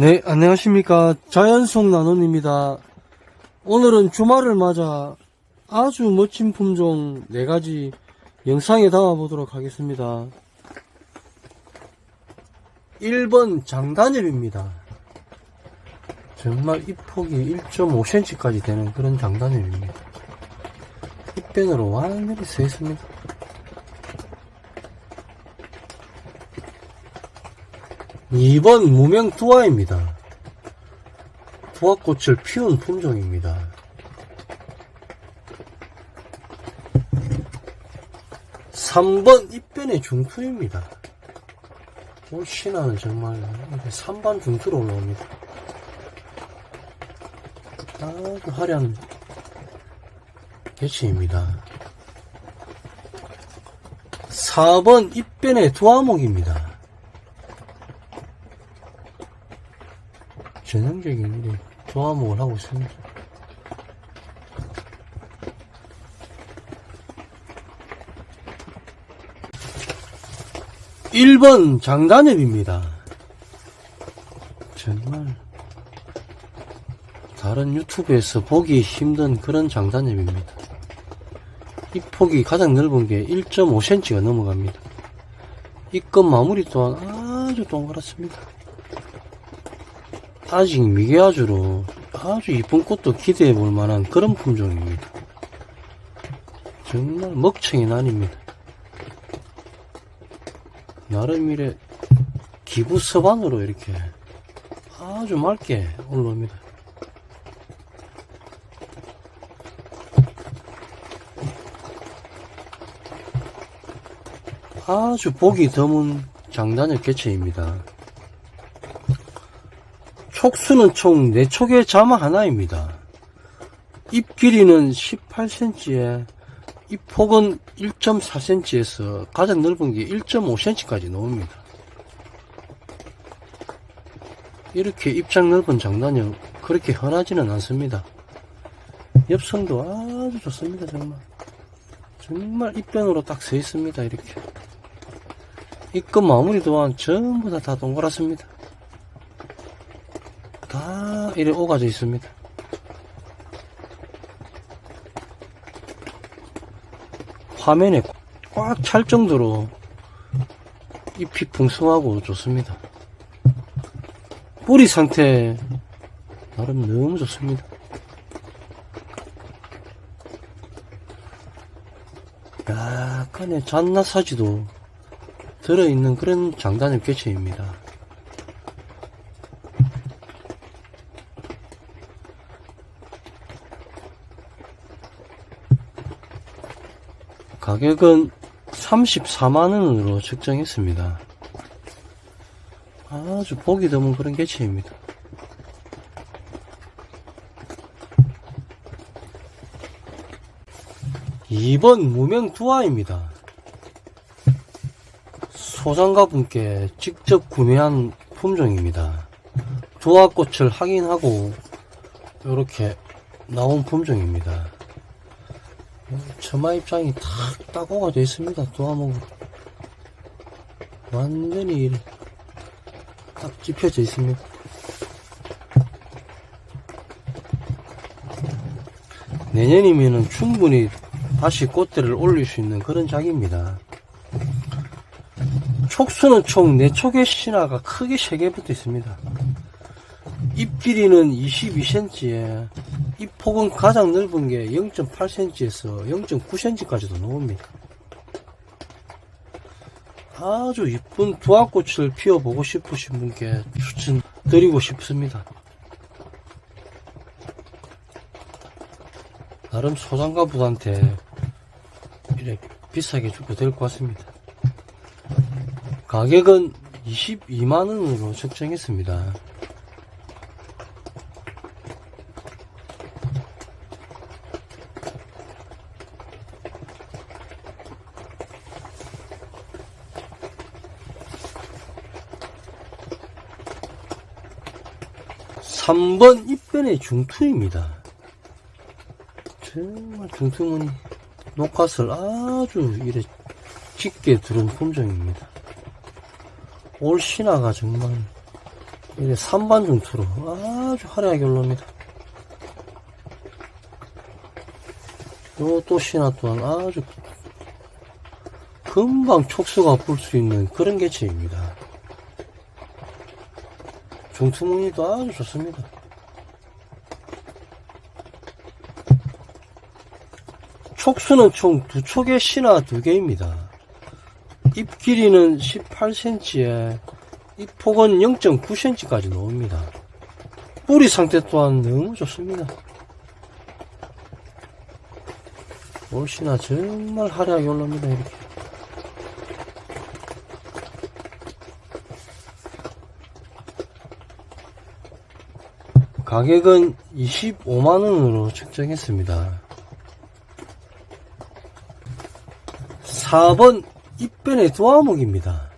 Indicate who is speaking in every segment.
Speaker 1: 네, 안녕하십니까. 자연속 나눔입니다. 오늘은 주말을 맞아 아주 멋진 품종 4가지 영상에 담아보도록 하겠습니다. 1번 장단엽입니다. 정말 잎폭이 1.5cm까지 되는 그런 장단엽입니다. 잎변으로 완전히 서 있습니다. 2번 무명 두화입니다. 두화꽃을 피운 품종입니다. 3번 잎변의 중투입니다. 올 신화는 정말 3번 중투로 올라옵니다. 아주 화려한 개체입니다. 4번 잎변의 두화목입니다. 전형적인 우리 조화목을 하고 있습니다. 일번 장단엽입니다. 정말 다른 유튜브에서 보기 힘든 그런 장단엽입니다. 이 폭이 가장 넓은 게 1.5cm가 넘어갑니다. 잎끝 마무리 또한 아주 동그랗습니다. 아직 미개아주로 아주 이쁜 꽃도 기대해 볼 만한 그런 품종입니다. 정말 먹청이 난입니다. 나름 이래 기부 서반으로 이렇게 아주 맑게 올라옵니다. 아주 보기 드문 장단엽 개체입니다. 촉수는 총 4촉의 자마 하나입니다. 잎 길이는 18cm에 잎 폭은 1.4cm에서 가장 넓은 게 1.5cm까지 나옵니다. 이렇게 입장 넓은 장단이 그렇게 흔하지는 않습니다. 엽성도 아주 좋습니다, 정말. 정말 잎변으로 딱 서 있습니다, 이렇게. 잎끝 마무리 또한 전부 다, 다 동그랗습니다. 다 이래 오가져 있습니다. 화면에 꽉 찰 정도로 잎이 풍성하고 좋습니다. 뿌리 상태 나름 너무 좋습니다. 약간의 잔나사지도 들어있는 그런 장단엽 개체입니다. 가격은 34만원으로 측정했습니다. 아주 보기 드문 그런 개체입니다. 이번 무명 두화입니다. 소장가 분께 직접 구매한 품종입니다. 두화꽃을 확인하고 이렇게 나온 품종입니다. 처마 입장이 탁 따고가 되어 있습니다. 도화목으로. 완전히 딱 찝혀져 있습니다. 내년이면은 충분히 다시 꽃대를 올릴 수 있는 그런 작입니다. 촉수는 총 4촉의 신화가 크게 3개 붙어 있습니다. 잎 길이는 22cm에 잎 폭은 가장 넓은 게 0.8cm에서 0.9cm까지도 나옵니다. 아주 이쁜 두화꽃을 피워보고 싶으신 분께 추천드리고 싶습니다. 나름 소장가분한테 이래 비싸게 주고 될 것 같습니다. 가격은 22만원으로 책정했습니다. 삼번 입변의 중투입니다. 정말 중투무늬 녹화슬 아주 이래 짙게 들은 품종입니다. 올 신화가 정말 이게 3반 중투로 아주 화려하게 올라옵니다. 요또 신화 또한 아주 금방 촉수가 불 수 있는 그런 개체입니다. 중투무늬도 아주 좋습니다. 촉수는 총 두 촉의 신화 두 개입니다. 잎 길이는 18cm에 잎 폭은 0.9cm까지 나옵니다. 뿌리 상태 또한 너무 좋습니다. 올시나 정말 화려하게 올라옵니다, 이렇게. 가격은 25만원으로 책정했습니다. 4번 입변의 도화목입니다.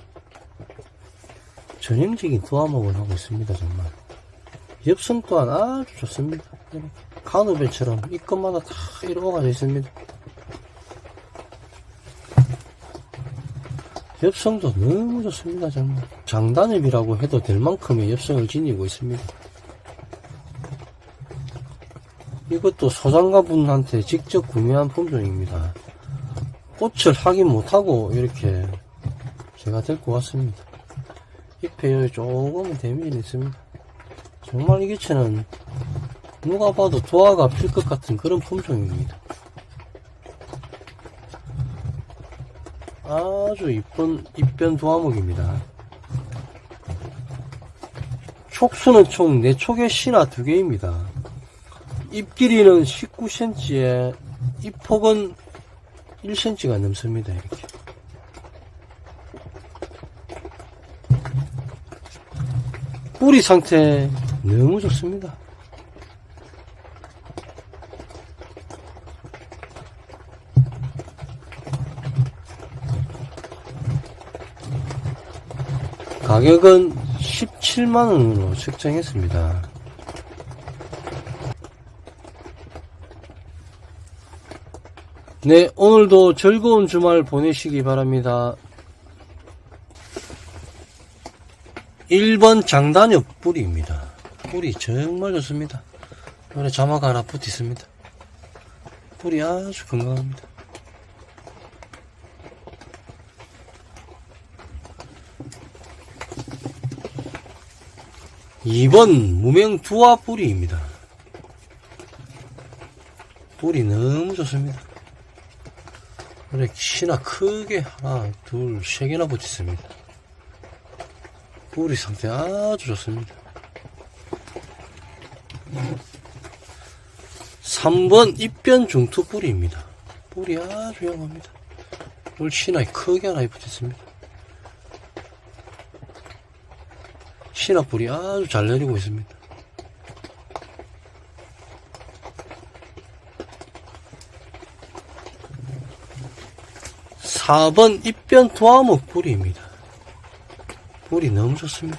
Speaker 1: 전형적인 도화목을 하고 있습니다, 정말. 엽선 또한 아주 좋습니다. 이렇게 간우배처럼 입것마다 다 이루어가 져 있습니다. 엽성도 너무 좋습니다, 정말. 장단엽이라고 해도 될 만큼의 엽성을 지니고 있습니다. 이것도 소장가분한테 직접 구매한 품종입니다. 꽃을 확인 못하고 이렇게 제가 데리고 왔습니다. 잎에 여기 조금 데미지는 있습니다. 정말 이 개체는 누가 봐도 도화가 필 것 같은 그런 품종입니다. 아주 이쁜 입변 도화목입니다. 촉수는 총 4촉의 신화 2개입니다. 잎 길이는 19cm에 잎 폭은 1cm가 넘습니다. 이렇게. 뿌리 상태 너무 좋습니다. 가격은 17만원으로 책정했습니다. 네, 오늘도 즐거운 주말 보내시기 바랍니다. 1번 장단엽 뿌리입니다. 뿌리 정말 좋습니다. 요래 자막 하나 붙어 있습니다. 뿌리 아주 건강합니다. 이번 무명 두화 뿌리입니다. 뿌리 너무 좋습니다. 그래, 키나 크게 하나, 둘, 세 개나 붙어 있습니다. 뿌리 상태 아주 좋습니다. 3번 입변 중투 뿌리입니다. 뿌리 아주 양합니다. 물씨나 크게 하나 붙어 있습니다. 신화 뿌리 아주 잘 내리고 있습니다. 사번 입변 도화목 뿌리입니다. 뿌리 너무 좋습니다.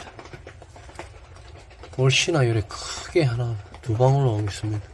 Speaker 1: 올 신화 요래 크게 하나 두 방울 나오고 있습니다.